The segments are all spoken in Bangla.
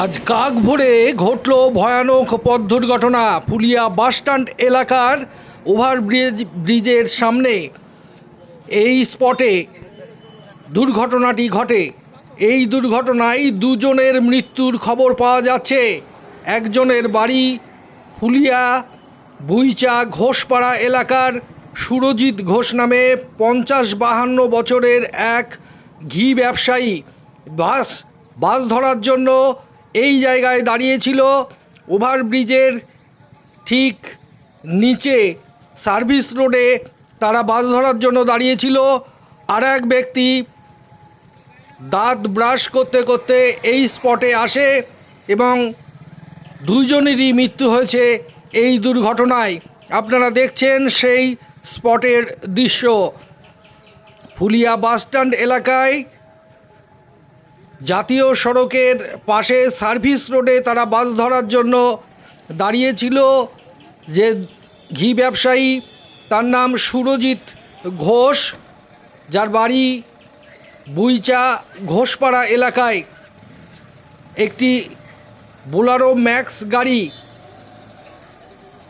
আজ কাক ভোরে ঘটল ভয়ানক পথ দুর্ঘটনা পুলিয়া বাসস্ট্যান্ড এলাকার ওভারব্রিজ, ব্রিজের সামনে। এই স্পটে দুর্ঘটনাটি ঘটে। এই দুর্ঘটনায় দুজনের মৃত্যুর খবর পাওয়া যাচ্ছে। একজনের বাড়ি ফুলিয়া বুইচা ঘোষপাড়া এলাকার সুরজিৎ ঘোষ নামে পঞ্চাশ বাহান্ন বছরের এক ঘি ব্যবসায়ী। বাস বাস ধরার জন্য এই জায়গায় দাঁড়িয়েছিল ওভারব্রিজের ঠিক নিচে সার্ভিস রোডে তারা বাস ধরার জন্য দাঁড়িয়েছিল। আর এক ব্যক্তি দাঁত ব্রাশ করতে করতে এই স্পটে আসে এবং দুইজনেরই মৃত্যু হয়েছে এই দুর্ঘটনায়। আপনারা দেখছেন সেই স্পটের দৃশ্য। ফুলিয়া বাসস্ট্যান্ড এলাকায় জাতীয় সড়কের পাশে সার্ভিস রোডে তারা বাস ধরার জন্য দাঁড়িয়েছিল যে ঘি ব্যবসায়ী, তার নাম সুরজিৎ ঘোষ, যার বাড়ি বুইচা ঘোষপাড়া এলাকায়। একটি বোলারো ম্যাক্স গাড়ি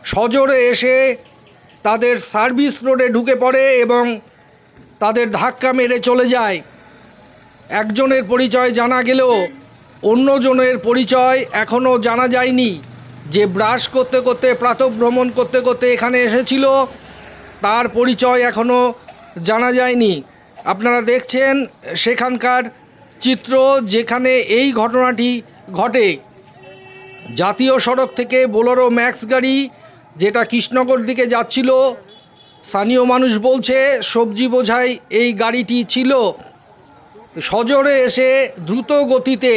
সজোরে এসে তাদের সার্ভিস রোডে ঢুকে পড়ে এবং তাদের ধাক্কা মেরে চলে যায়। একজনের পরিচয় জানা গেলেও অন্যজনের পরিচয় এখনও জানা যায়নি। যে ব্রাশ করতে করতে, প্রাতভ্রমণ করতে করতে এখানে এসেছিল, তার পরিচয় এখনও জানা যায়নি। আপনারা দেখছেন সেখানকার চিত্র যেখানে এই ঘটনাটি ঘটে। জাতীয় সড়ক থেকে বোলেরো ম্যাক্স গাড়ি, যেটা কৃষ্ণনগর দিকে যাচ্ছিল, স্থানীয় মানুষ বলছে, সবজি বোঝাই এই গাড়িটি ছিল। সজোরে এসে দ্রুত গতিতে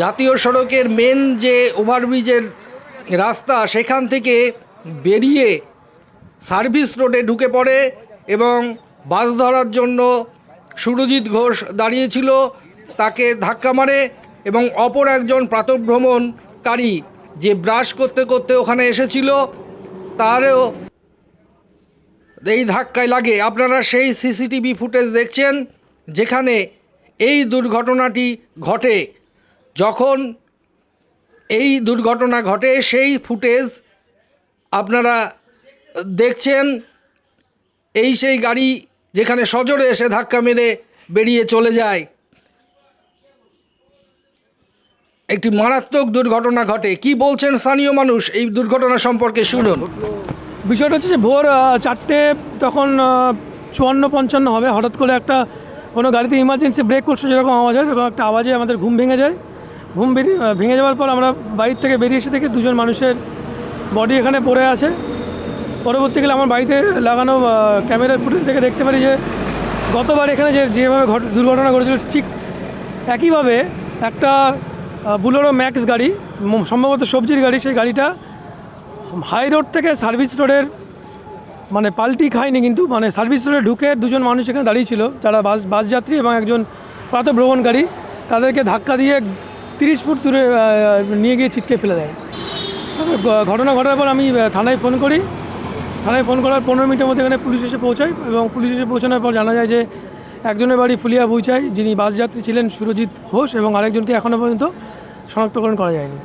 জাতীয় সড়কের মেন যে ওভারব্রিজের রাস্তা, সেখান থেকে বেরিয়ে সার্ভিস রোডে ঢুকে পড়ে এবং বাস ধরার জন্য সুরজিৎ ঘোষ দাঁড়িয়েছিল। তাকে ধাক্কা মারে এবং অপর একজন প্রাতভ্রমণকারী যে ব্রাশ করতে করতে ওখানে এসেছিল, তারও এই ধাক্কায় লাগে। আপনারা সেই সিসিটিভি ফুটেজ দেখছেন, যেখানে এই দুর্ঘটনাটি ঘটে। যখন এই দুর্ঘটনা ঘটে, সেই ফুটেজ আপনারা দেখছেন, এই সেই গাড়ি যেখানে সজোরে এসে ধাক্কা মেরে বেরিয়ে চলে যায়। একটি মারাত্মক দুর্ঘটনা ঘটে। কি বলছেন স্থানীয় মানুষ? এই দুর্ঘটনা সম্পর্কে শুনুন। বিষয়টা হচ্ছে যে ভোর চারটে তখন চুয়ান্ন পঞ্চান্ন হবে। হঠাৎ করে একটা কোনো গাড়িতে ইমার্জেন্সি ব্রেক করছে যেরকম আওয়াজ হয় এবং একটা আওয়াজে আমাদের ঘুম ভেঙে যায়। ঘুম বেরিয়ে ভেঙে যাওয়ার পর আমরা বাড়ির থেকে বেরিয়ে এসে দেখি দুজন মানুষের বডি এখানে পড়ে আছে। পরবর্তীকালে আমার বাড়িতে লাগানো ক্যামেরার ফুটেজ থেকে দেখতে পারি যে গতবার এখানে যে, যেভাবে ঘট, দুর্ঘটনা ঘটেছিল, ঠিক একইভাবে একটা বুলোরো ম্যাক্স গাড়ি সম্ভবত সবজির গাড়ি, সেই গাড়িটা হাই রোড থেকে সার্ভিস রোডের মানে পাল্টি খায়নি কিন্তু মানে সার্ভিস রোডে ঢুকে দুজন মানুষ এখানে দাঁড়িয়ে ছিল, যারা বাস বাস যাত্রী এবং একজন প্রাতভ্রমণকারী তাদেরকে ধাক্কা দিয়ে তিরিশ ফুট দূরে নিয়ে গিয়ে ছিটকে ফেলে দেয়। তবে ঘটনা ঘটার পর আমি থানায় ফোন করি। থানায় ফোন করার পনেরো মিনিটের মধ্যে এখানে পুলিশ এসে পৌঁছায় এবং পুলিশ এসে পৌঁছানোর পর জানা যায় যে একজনের বাড়ি ফুলিয়া বুইচাই যিনি বাস যাত্রী ছিলেন সুরজিৎ ঘোষ এবং আরেকজনকে এখনও পর্যন্ত শনাক্তকরণ করা যায়নি।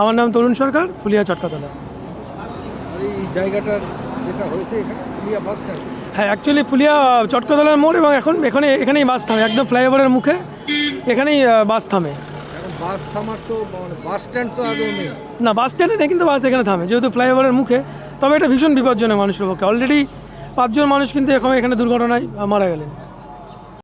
আমার নাম তরুণ সরকার, ফুলিয়া চটকাতলা এই জায়গাটা যেটা হয়েছে এখানে ফুলিয়া বাস স্ট্যান্ড হ্যাঁ অ্যাকচুয়ালি ফুলিয়া চটকদলার মোড় এবং এখন এখানে এখানেই বাস থামে একদম ফ্লাইওভারের মুখে এখানেই বাস থামে। বাস থামার তো মানে বাস স্ট্যান্ড তো আদৌ নেই। না বাস স্ট্যান্ডে নেই কিন্তু বাস এখানে থামে যেহেতু ফ্লাইওভারের মুখে। তবে এটা ভীষণ বিপজ্জনক মানুষের পক্ষে। অলরেডি পাঁচজন মানুষ কিন্তু এখন এখানে দুর্ঘটনায় মারা গেলেন।